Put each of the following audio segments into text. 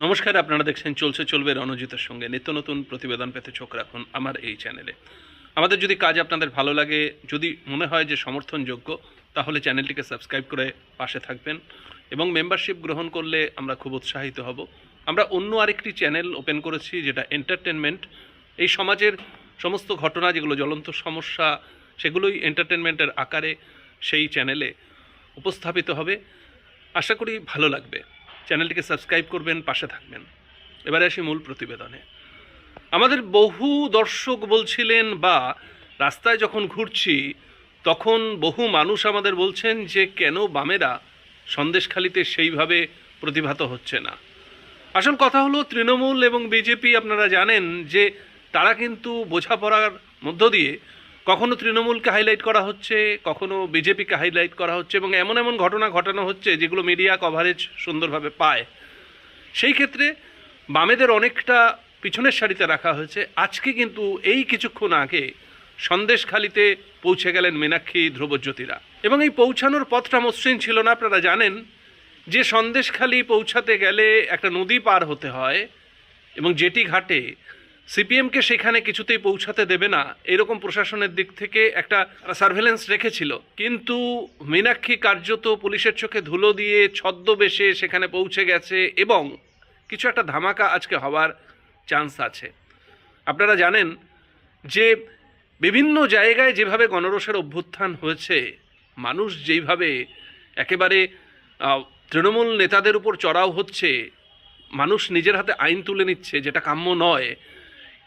নমস্কার, আপনারা দেখছেন চলছে চলবে রণজিতের সঙ্গে। নিত্য নতুন প্রতিবেদন পেতে চোখ রাখুন আমার এই চ্যানেলে। আমাদের যদি কাজ আপনাদের ভালো লাগে, যদি মনে হয় যে সমর্থনযোগ্য, তাহলে চ্যানেলটিকে সাবস্ক্রাইব করে পাশে থাকবেন এবং মেম্বারশিপ গ্রহণ করলে আমরা খুব উৎসাহিত হব। আমরা অন্য আরেকটি চ্যানেল ওপেন করেছি, যেটা এন্টারটেনমেন্ট এই সমাজের সমস্ত ঘটনা, যেগুলো জ্বলন্ত সমস্যা, সেগুলোই এন্টারটেনমেন্টের আকারে সেই চ্যানেলে উপস্থাপিত হবে। আশা করি ভালো লাগবে। চ্যানেলটিকে সাবস্ক্রাইব করবেন, পাশে থাকবেন। এবারে আসি মূল প্রতিবেদনে। আমাদের বহু দর্শক বলছিলেন, বা, রাস্তায় যখন ঘুরছি, তখন বহু মানুষ আমাদের বলছেন যে, কেন বামেরা সন্দেশখালিতে সেইভাবে প্রতিভাত হচ্ছে না? আসল কথা হলো, তৃণমূল এবং বিজেপি আপনারা জানেন যে, তারা কিন্তু বোঝাপড়ার মধ্য দিয়ে কখনো তৃণমূলকে হাইলাইট করা হচ্ছে, কখনো বিজেপিকে হাইলাইট করা হচ্ছে এবং এমন এমন ঘটনা ঘটানো হচ্ছে যেগুলো মিডিয়া কভারেজ সুন্দরভাবে পায়। সেই ক্ষেত্রে বামেদের অনেকটা পিছনের সারিতে রাখা হয়েছে। আজকে কিন্তু এই কিছুক্ষণ আগে সন্দেশখালিতে পৌঁছে গেলেন মীনাক্ষী ধ্রুবজ্যোতিরা। এবং এই পৌঁছানোর পথটা মসৃণ ছিল না, আপনারা জানেন, যে সন্দেশখালি পৌঁছাতে গেলে একটা নদী পার হতে হয় এবং জেটি ঘাটে সিপিএমকে সেখানে কিছুতেই পৌঁছাতে দেবে না, এরকম প্রশাসনের দিক থেকে একটা সার্ভেলেন্স রেখেছিল। কিন্তু মীনাক্ষী কার্যত পুলিশের চোখে ধুলো দিয়ে ছদ্মবেশে সেখানে পৌঁছে গেছে এবং কিছু একটা ধামাকা আজকে হওয়ার চান্স আছে। আপনারা জানেন যে বিভিন্ন জায়গায় যেভাবে গণরোষের অভ্যুত্থান হয়েছে, মানুষ যেইভাবে একেবারে তৃণমূল নেতাদের উপর চড়াও হচ্ছে, মানুষ নিজের হাতে আইন তুলে নিচ্ছে, যেটা কাম্য নয়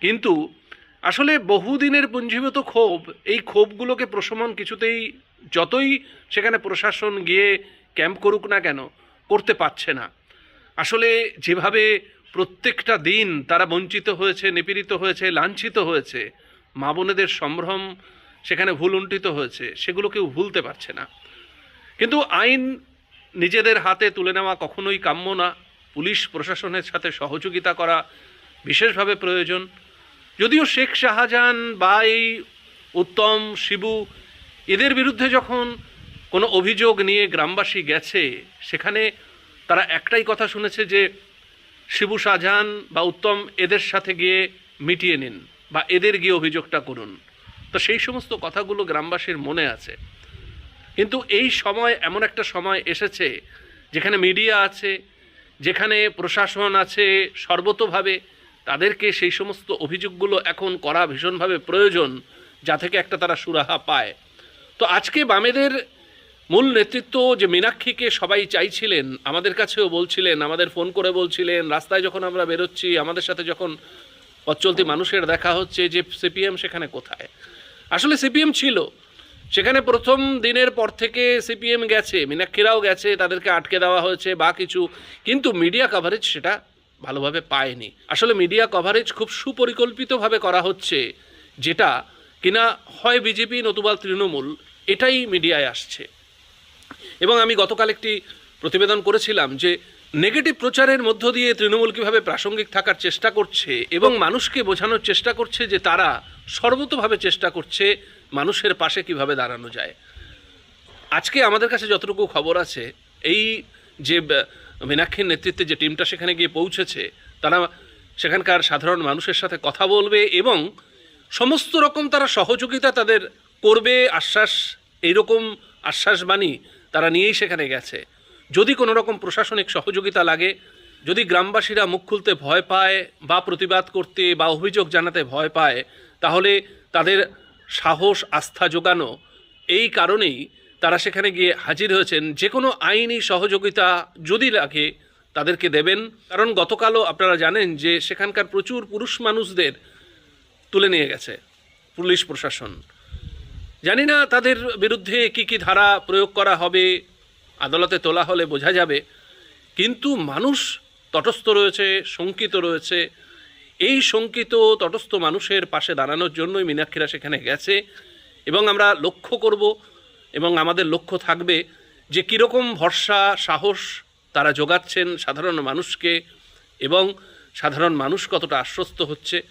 কিন্তু আসলে বহুদিনের পুঞ্জীভূত ক্ষোভ, এই ক্ষোভগুলোকে প্রশমন কিছুতেই যতই সেখানে প্রশাসন গিয়ে ক্যাম্প করুক না কেন, করতে পারছে না। আসলে যেভাবে প্রত্যেকটা দিন তারা বঞ্চিত হয়েছে, নিপীড়িত হয়েছে, লাঞ্ছিত হয়েছে, মা বোনেদের সম্ভ্রম সেখানে ভুল উন্টিত হয়েছে সেগুলো কেউ ভুলতে পারছে না। কিন্তু আইন নিজেদের হাতে তুলে নেওয়া কখনোই কাম্য না। পুলিশ, প্রশাসনের সাথে সহযোগিতা করা বিশেষভাবে প্রয়োজন। যদিও শেখ শাহজাহান বা এই উত্তম শিবু এদের বিরুদ্ধে যখন কোনো অভিযোগ নিয়ে গ্রামবাসী গেছে, সেখানে তারা একটাই কথা শুনেছে যে শিবু শাহজাহান বা উত্তম এদের সাথে গিয়ে মিটিয়ে নিন বা এদের গিয়ে অভিযোগটা করুন। তো সেই সমস্ত কথাগুলো গ্রামবাসীর মনে আছে। কিন্তু এই সময় এমন একটা সময় এসেছে যেখানে মিডিয়া আছে, যেখানে প্রশাসন আছে সর্বতোভাবে তাদেরকে সেই সমস্ত অভিযোগগুলো এখন করা ভীষণভাবে প্রয়োজন, যা থেকে একটা তারা সুরাহা পায়। তো আজকে বামেদের মূল নেতৃত্ব যে মীনাক্ষীকে সবাই চাইছিলেন, আমাদের কাছেও বলছিলেন, আমাদের ফোন করে বলছিলেন, রাস্তায় যখন আমরা বেরোচ্ছি, আমাদের সাথে যখন অচলতি মানুষের দেখা হচ্ছে যে সিপিএম সেখানে কোথায়। আসলে সিপিএম ছিল। সেখানে প্রথম দিনের পর থেকে সিপিএম গেছে, মীনাক্ষীরাও গেছে, তাদেরকে আটকে দেওয়া হয়েছে বা কিছু। কিন্তু মিডিয়া কভারেজ সেটা ভালোভাবে পায়নি। আসলে মিডিয়া কভারেজ খুব সুপরিকল্পিতভাবে করা হচ্ছে, যেটা কিনা হয় বিজেপি নতুবা তৃণমূল, এটাই মিডিয়ায় আসছে। এবং আমি গতকাল একটি প্রতিবেদন করেছিলাম যে নেগেটিভ প্রচারের মধ্য দিয়ে তৃণমূল কীভাবে প্রাসঙ্গিক থাকার চেষ্টা করছে এবং মানুষকে বোঝানোর চেষ্টা করছে যে তারা সর্বতভাবে চেষ্টা করছে মানুষের পাশে কীভাবে দাঁড়ানো যায়। আজকে আমাদের কাছে যতটুকু খবর আছে, এই যে মীনাক্ষীর নেতৃত্বে যে টিমটা সেখানে গিয়ে পৌঁছেছে, তারা সেখানকার সাধারণ মানুষের সাথে কথা বলবে এবং সমস্ত রকম তারা সহযোগিতা তাদের করবে, আশ্বাস, এইরকম আশ্বাসবাণী তারা নিয়েই সেখানে গেছে। যদি কোনো রকম প্রশাসনিক সহযোগিতা লাগে, যদি গ্রামবাসীরা মুখ খুলতে ভয় পায় বা প্রতিবাদ করতে বা অভিযোগ জানাতে ভয় পায়, তাহলে তাদের সাহস, আস্থা যোগানো এই কারণেই তারা সেখানে গিয়ে হাজির হয়েছেন। যে কোনো আইনি সহযোগিতা যদি লাগে তাদেরকে দেবেন। কারণ গতকালও আপনারা জানেন যে সেখানকার প্রচুর পুরুষ মানুষদের তুলে নিয়ে গেছে পুলিশ প্রশাসন। জানি না তাদের বিরুদ্ধে কি কি ধারা প্রয়োগ করা হবে, আদালতে তোলা হলে বোঝা যাবে। কিন্তু মানুষ তটস্থ রয়েছে, শঙ্কিত রয়েছে। এই শঙ্কিত, তটস্থ মানুষের পাশে দাঁড়ানোর জন্যই মীনাক্ষীরা সেখানে গেছে। এবং আমরা লক্ষ্য করব এবং আমাদের লক্ষ্য থাকবে যে কীরকম ভরসা, সাহস তারা যোগাচ্ছেন সাধারণ মানুষকে এবং সাধারণ মানুষ কতটা আশ্বস্ত হচ্ছে।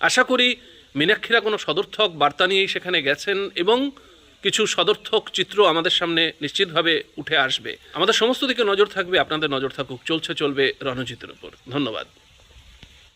আশা করি মীনাক্ষীরা কোনো সদর্থক বার্তা নিয়েই সেখানে গেছেন এবং কিছু সদর্থক চিত্র আমাদের সামনে নিশ্চিতভাবে উঠে আসবে। আমাদের সমস্ত দিকে নজর থাকবে, আপনাদের নজর থাকুক, চলছে, চলবে রণজিতের উপর। ধন্যবাদ।